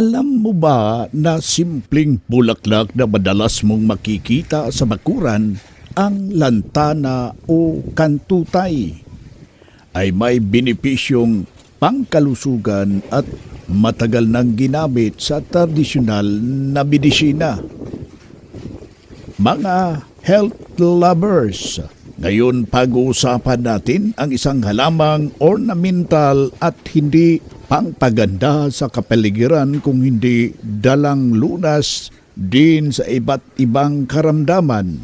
Alam mo ba na simpleng bulaklak na madalas mong makikita sa bakuran ang lantana o kantutay ay may benepisyong pangkalusugan at matagal nang ginamit sa tradisyonal na medisina. Mga health lovers, ngayon pag-uusapan natin ang isang halamang ornamental at hindi pangpaganda sa kapaligiran kung hindi dalang lunas din sa iba't ibang karamdaman.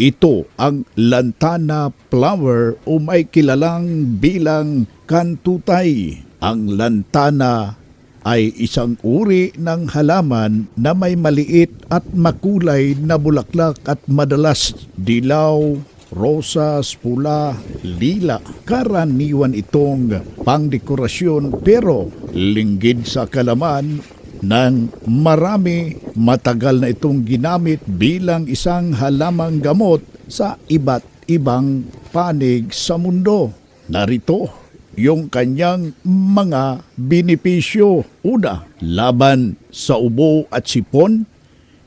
Ito ang lantana flower o may kilalang bilang kantutay. Ang lantana ay isang uri ng halaman na may maliit at makulay na bulaklak at madalas dilaw, rosas, pula, lila. Karaniwan itong pangdekorasyon pero linggid sa kalaman ng marami matagal na itong ginamit bilang isang halamang gamot sa iba't ibang panig sa mundo. Narito yung kanyang mga benepisyo. Una, laban sa ubo at sipon,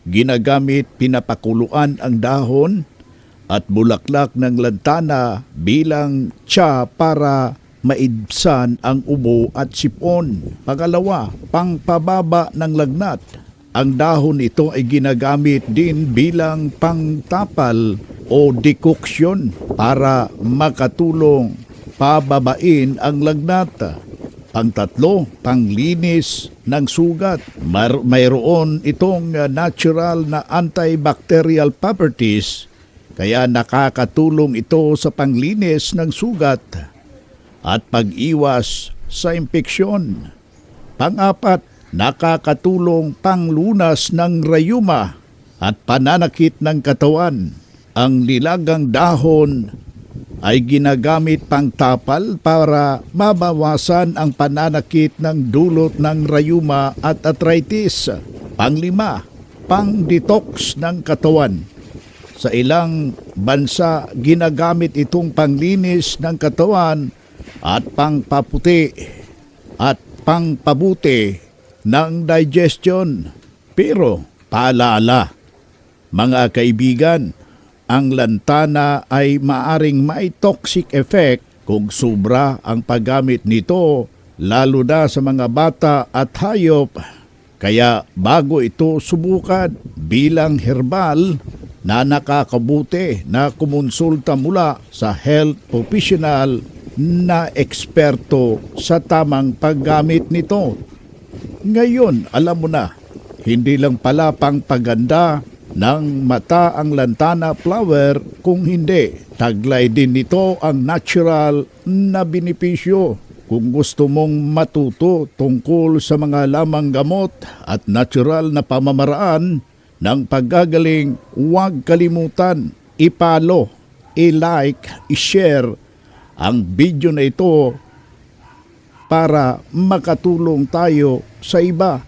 ginagamit pinapakuluan ang dahon at bulaklak ng lantana bilang tsa para maibsan ang ubo at sipon. Pangalawa, pangpababa ng lagnat. Ang dahon ito ay ginagamit din bilang pangtapal o dekoksyon para makatulong pababain ang lagnat. Pangtatlo, panglinis ng sugat. Mar- mayroon itong natural na antibacterial properties kaya nakakatulong ito sa panglinis ng sugat at pag-iwas sa impeksyon. Pangapat, nakakatulong panglunas ng rayuma at pananakit ng katawan. Ang nilagang dahon ay ginagamit pangtapal para mabawasan ang pananakit ng dulot ng rayuma at arthritis. Panglima, pang-detox ng katawan. Sa ilang bansa, ginagamit itong panglinis ng katawan at pangpaputi at pangpabuti ng digestion. Pero paalala, mga kaibigan, ang lantana ay maaring may toxic effect kung sobra ang paggamit nito lalo na sa mga bata at hayop. Kaya bago ito subukan bilang herbal na nakakabuti na kumonsulta mula sa health professional na eksperto sa tamang paggamit nito. Ngayon, alam mo na, hindi lang pala pang paganda ng mata ang lantana flower kung hindi. Taglay din nito ang natural na benepisyo. Kung gusto mong matuto tungkol sa mga lamang gamot at natural na pamamaraan ng paggagaling, huwag kalimutan ipalo, i-like, i-share ang video na ito para makatulong tayo sa iba